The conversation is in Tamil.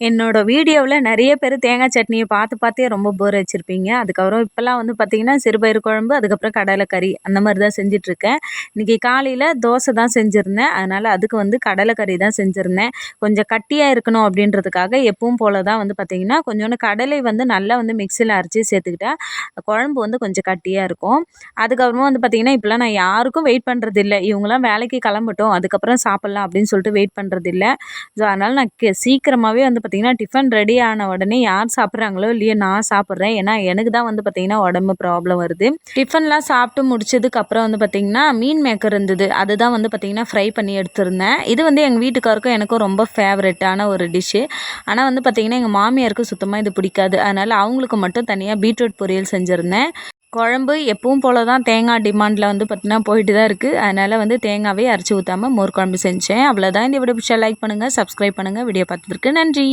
என்னோட வீடியோவில் நிறைய பேர் தேங்காய் சட்னியை பார்த்து பார்த்தே ரொம்ப போர் வச்சுருப்பீங்க அதுக்கப்புறம் இப்போல்லாம் வந்து பார்த்திங்கன்னா சிறுபயிறு குழம்பு அதுக்கப்புறம் கடலைக்கறி அந்த மாதிரி தான் செஞ்சிட்ருக்கேன். இன்றைக்கி காலையில் தோசை தான் செஞ்சுருந்தேன். அதனால் அதுக்கு வந்து கடலைக்கறி தான் செஞ்சுருந்தேன். கொஞ்சம் கட்டியாக இருக்கணும் அப்படின்றதுக்காக எப்பவும் போல் தான் வந்து பார்த்திங்கன்னா கொஞ்சோண்டு கடலை வந்து நல்லா வந்து மிக்சியில் அரைச்சி சேர்த்துக்கிட்டா குழம்பு வந்து கொஞ்சம் கட்டியாக இருக்கும். அதுக்கப்புறமா வந்து பார்த்திங்கன்னா இப்போலாம் நான் யாருக்கும் வெயிட் பண்ணுறது இல்லை இவங்களாம் வேலைக்கு கிளம்பட்டும். அதுக்கப்புறம் சாப்பிட்லாம் அப்படின்னு சொல்லிட்டு வெயிட் பண்ணுறது இல்லை ஸோ அதனால் நான் சீக்கிரமாகவே வந்து பார்த்திங்கன்னா டிஃபன் ரெடி ஆன உடனே யார் சாப்பிட்றாங்களோ இல்லையோ நான் சாப்பிட்றேன். ஏன்னா எனக்கு தான் வந்து பார்த்திங்கன்னா உடம்பு ப்ராப்ளம் வருது. டிஃபன்லாம் சாப்பிட்டு முடிச்சதுக்கப்புறம் வந்து பார்த்திங்கன்னா மீன் மேக்கர் இருந்தது. அதுதான் வந்து பார்த்திங்கன்னா ஃப்ரை பண்ணி எடுத்திருந்தேன். இது வந்து எங்கள் வீட்டுக்காருக்கும் எனக்கும் ரொம்ப ஃபேவரட்டான ஒரு டிஷ்ஷு ஆனால் வந்து பார்த்திங்கன்னா எங்கள் மாமியாருக்கு சுத்தமாக இது பிடிக்காது. அதனால் அவங்களுக்கு மட்டும் தனியாக பீட்ரூட் பொரியல் செஞ்சுருந்தேன். குழம்பு எப்பவும் போல் தான் தேங்காய் டிமாண்டில் வந்து பார்த்திங்கன்னா போயிட்டு தான் இருக்குது அதனால் வந்து தேங்காவே அரைச்சி ஊற்றாமல் மோர் குழம்பு செஞ்சேன். அவ்வளோதான் இந்த வீடியோ பிடிச்சா லைக் பண்ணுங்கள் சப்ஸ்கிரைப் பண்ணுங்கள் வீடியோ பார்த்ததுக்கு நன்றி.